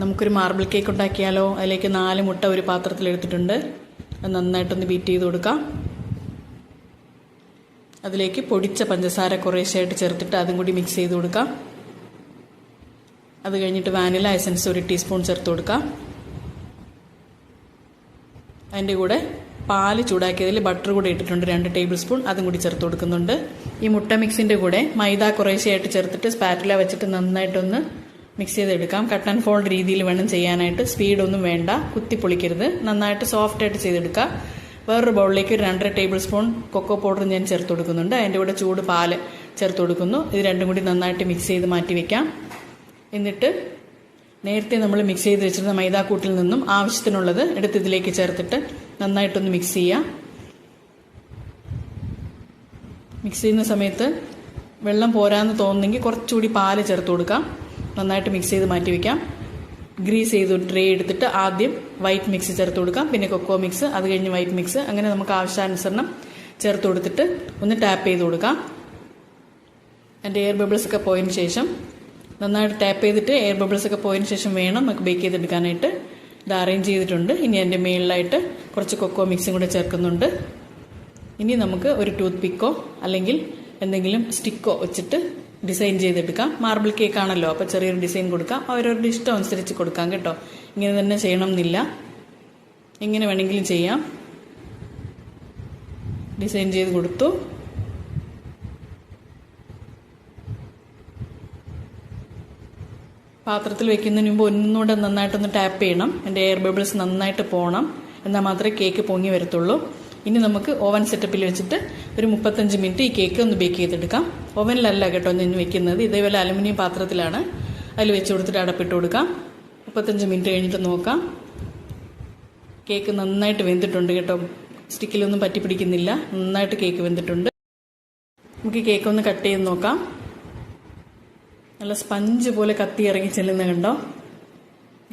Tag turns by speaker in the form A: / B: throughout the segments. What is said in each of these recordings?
A: നമുക്കൊരു marble cake ഉണ്ടാക്കിയാലോ? അതിലേക്ക് നാല് മുട്ട ഒരു പാത്രത്തിൽ എടുത്തിട്ടുണ്ട്. അത് നന്നായിട്ടൊന്ന് ബീറ്റ് ചെയ്ത് കൊടുക്കാം. അതിലേക്ക് പൊടിച്ച പഞ്ചസാര കുറേശ്ശായിട്ട് ചേർത്തിട്ട് അതും കൂടി മിക്സ് ചെയ്ത് കൊടുക്കാം. അത് കഴിഞ്ഞിട്ട് വാനില എസൻസ് ഒരു ടീസ്പൂൺ ചേർത്ത് കൊടുക്കാം. അതിന്റെ കൂടെ പാൽ ചൂടാക്കിയതിൽ ബട്ടർ കൂടെ ഇട്ടിട്ടുണ്ട് രണ്ട് ടേബിൾ സ്പൂൺ അതും കൂടി ചേർത്ത് കൊടുക്കുന്നുണ്ട്. ഈ മുട്ട മിക്സിന്റെ കൂടെ മൈദ കുറേശ്ശെയായിട്ട് ചേർത്തിട്ട് സ്പാറ്റില വെച്ചിട്ട് നന്നായിട്ടൊന്ന് മിക്സ് ചെയ്തെടുക്കാം. കട്ട് ആൻഡ് ഫോൾഡ് രീതിയിൽ വേണം ചെയ്യാനായിട്ട്. സ്പീഡൊന്നും വേണ്ട. കുത്തി പൊളിക്കരുത് നന്നായിട്ട് സോഫ്റ്റ് ആയിട്ട് ചെയ്തെടുക്കുക. വേറൊരു ബൗളിലേക്ക് ഒരു രണ്ടര ടേബിൾ സ്പൂൺ കൊക്കോ പൗഡർ ഞാൻ ചേർത്ത് കൊടുക്കുന്നുണ്ട്. അതിന്റെ കൂടെ ചൂട് പാൽ ചേർത്ത് കൊടുക്കുന്നു. ഇത് രണ്ടും കൂടി നന്നായിട്ട് മിക്സ് ചെയ്ത് മാറ്റി വെക്കാം. എന്നിട്ട് നേരത്തെ നമ്മൾ മിക്സ് ചെയ്ത് വെച്ചിരുന്ന മൈദാക്കൂട്ടിൽ നിന്നും ആവശ്യത്തിനുള്ളത് എടുത്ത് ഇതിലേക്ക് ചേർത്തിട്ട് നന്നായിട്ടൊന്ന് മിക്സ് ചെയ്യാം. മിക്സ് ചെയ്യുന്ന സമയത്ത് വെള്ളം പോരാന്ന് തോന്നുന്നെങ്കിൽ കുറച്ചുകൂടി പാൽ ചേർത്ത് കൊടുക്കാം. നന്നായിട്ട് മിക്സ് ചെയ്ത് മാറ്റി വയ്ക്കാം ഗ്രീസ് ചെയ്ത് ട്രേ എടുത്തിട്ട് ആദ്യം വൈറ്റ് മിക്സ് ചേർത്ത് കൊടുക്കാം. പിന്നെ കൊക്കോ മിക്സ് അത് കഴിഞ്ഞ് വൈറ്റ് മിക്സ് അങ്ങനെ നമുക്ക് ആവശ്യാനുസരണം ചേർത്ത് കൊടുത്തിട്ട് ഒന്ന് ടാപ്പ് ചെയ്ത് കൊടുക്കാം. എന്റെ എയർ ബബിൾസ് ഒക്കെ പോയതിന് ശേഷം നന്നായിട്ട് ടാപ്പ് ചെയ്തിട്ട് എയർ ബബിൾസ് ഒക്കെ പോയതിന് ശേഷം വേണം നമുക്ക് ബേക്ക് ചെയ്തെടുക്കാനായിട്ട്. ഇത് അറേഞ്ച് ചെയ്തിട്ടുണ്ട്. ഇനി എന്റെ മേളിലായിട്ട് കുറച്ച് കൊക്കോ മിക്സും കൂടെ ചേർക്കുന്നുണ്ട്. ഇനി നമുക്ക് ഒരു ടൂത്ത് പിക്കോ അല്ലെങ്കിൽ എന്തെങ്കിലും സ്റ്റിക്കോ വെച്ചിട്ട് ഡിസൈൻ ചെയ്തെടുക്കാം. മാർബിൾ കേക്ക് ആണല്ലോ. അപ്പോൾ ചെറിയൊരു ഡിസൈൻ കൊടുക്കാം. അവരവരുടെ ഇഷ്ടം അനുസരിച്ച് കൊടുക്കാം കേട്ടോ. ഇങ്ങനെ തന്നെ ചെയ്യണം എന്നില്ല എങ്ങനെ വേണമെങ്കിലും ചെയ്യാം. ഡിസൈൻ ചെയ്ത് കൊടുത്തു. പാത്രത്തിൽ വെക്കുന്നതിന് മുമ്പ് ഒന്നുകൂടെ നന്നായിട്ടൊന്ന് ടാപ്പ് ചെയ്യണം. എന്റെ എയർ ബബിൾസ് നന്നായിട്ട് പോകണം എന്നാൽ മാത്രമേ കേക്ക് പൊങ്ങി വരത്തുള്ളൂ. ഇനി നമുക്ക് ഓവൻ സെറ്റപ്പിൽ വെച്ചിട്ട് ഒരു മുപ്പത്തഞ്ച് മിനിറ്റ് ഈ കേക്ക് ഒന്ന് ബേക്ക് ചെയ്തെടുക്കാം. ഓവനിലല്ല കേട്ടോ ഞാൻ വെക്കുന്നത്. ഇതേപോലെ അലുമിനിയം പാത്രത്തിലാണ് അതിൽ വെച്ച് കൊടുത്തിട്ട് അടപ്പിട്ട് കൊടുക്കാം. മുപ്പത്തഞ്ച് മിനിറ്റ് കഴിഞ്ഞിട്ട് നോക്കാം. കേക്ക് നന്നായിട്ട് വെന്തിട്ടുണ്ട് കേട്ടോ. സ്റ്റിക്കിലൊന്നും പറ്റി പിടിക്കുന്നില്ല. നന്നായിട്ട് കേക്ക് വെന്തിട്ടുണ്ട്. നമുക്ക് കേക്ക് ഒന്ന് കട്ട് ചെയ്ത് നോക്കാം. നല്ല സ്പഞ്ച് പോലെ കത്തി ഇറങ്ങി ചെല്ലുന്ന കണ്ടോ?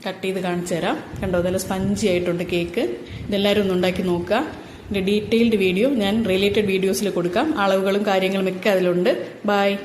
A: കട്ട് ചെയ്ത് കാണിച്ചു തരാം. കണ്ടോ? നല്ല സ്പഞ്ചി ആയിട്ടുണ്ട് കേക്ക് ഇതെല്ലാവരും ഒന്ന് ഉണ്ടാക്കി നോക്കുക. ഡീറ്റെയിൽഡ് വീഡിയോ ഞാൻ റിലേറ്റഡ് വീഡിയോസിൽ കൊടുക്കാം. അളവുകളും കാര്യങ്ങളും ഒക്കെ അതിലുണ്ട്. ബൈ